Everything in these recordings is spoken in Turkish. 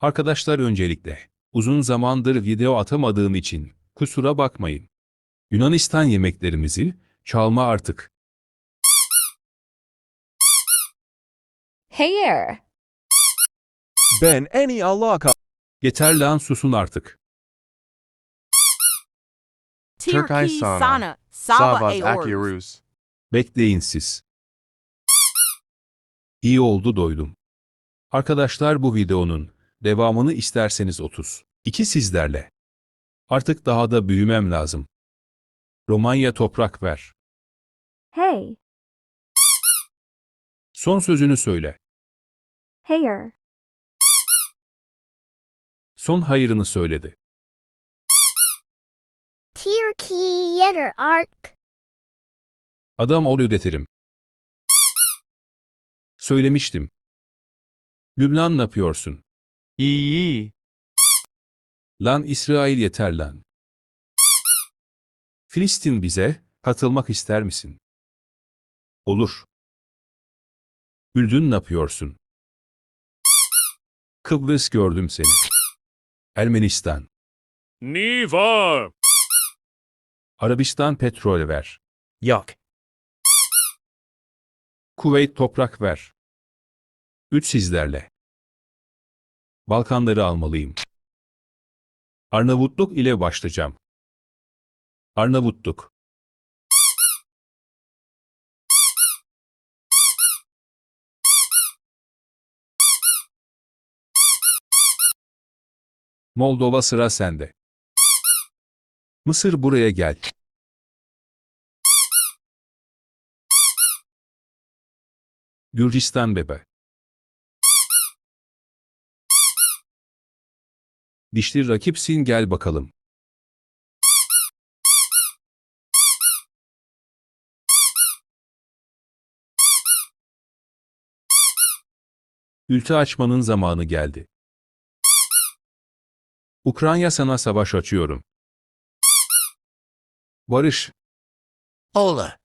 Arkadaşlar öncelikle uzun zamandır video atamadığım için kusura bakmayın. Yunanistan yemeklerimizi çalma artık. Hair. Ben any alaka. Yeter lan susun artık. Tirki sana, Sava Savas. Bekleyin siz. İyi oldu doydum. Arkadaşlar bu videonun devamını isterseniz 30. İki sizlerle. Artık daha da büyümem lazım. Romanya toprak ver. Hey. Son sözünü söyle. Hair. Son hayırını söyledi. Tirki yeter ark. Adam ol ödetirim. Söylemiştim. Lübnan ne yapıyorsun? İyi. Lan İsrail yeter lan. Filistin bize katılmak ister misin? Olur. Ürdün ne yapıyorsun? Kıbrıs gördüm seni. Ermenistan. Niva. Arabistan petrol ver. Yok. Kuveyt toprak ver. Üç sizlerle. Balkanları almalıyım. Arnavutluk ile başlayacağım. Arnavutluk. Moldova sıra sende. Mısır buraya gel. Gürcistan bebe. Dişli rakipsin gel bakalım. Ülke açmanın zamanı geldi. Ukrayna sana savaş açıyorum. Barış, Ola.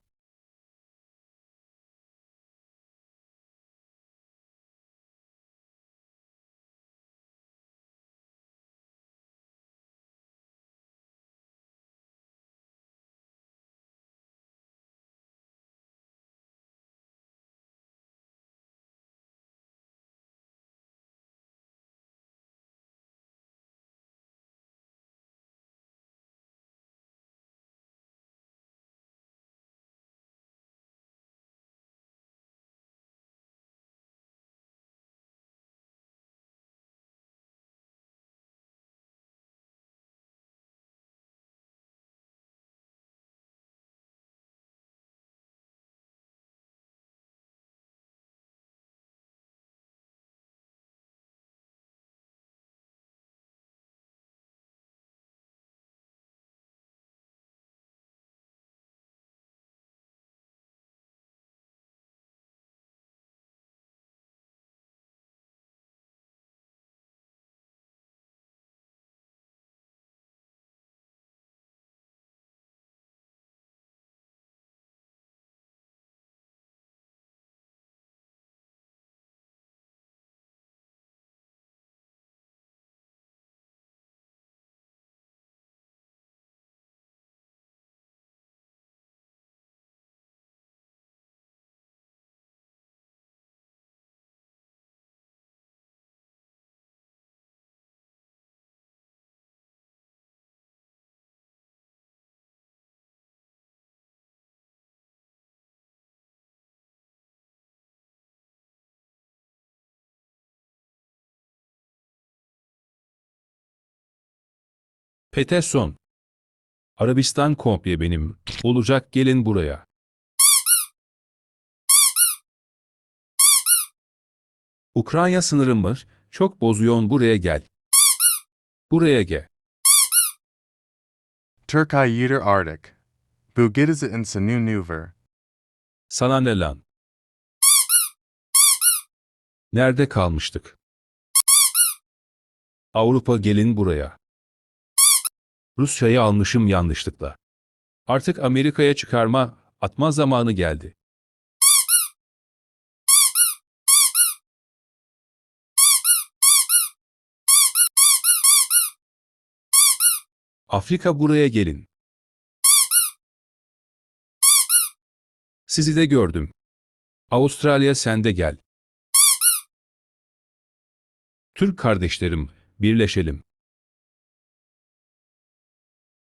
Peterson. Arabistan komple benim. Olacak gelin buraya. Ukrayna sınırım var. Çok bozuyon buraya gel. Buraya gel. Turkey yeter Arctic. Bugidizit in Sanu Nuver. Sana ne lan? Nerede kalmıştık? Avrupa gelin buraya. Rusya'yı almışım yanlışlıkla. Artık Amerika'ya çıkarma, atma zamanı geldi. Afrika buraya gelin. Sizi de gördüm. Avustralya sen de gel. Türk kardeşlerim, birleşelim.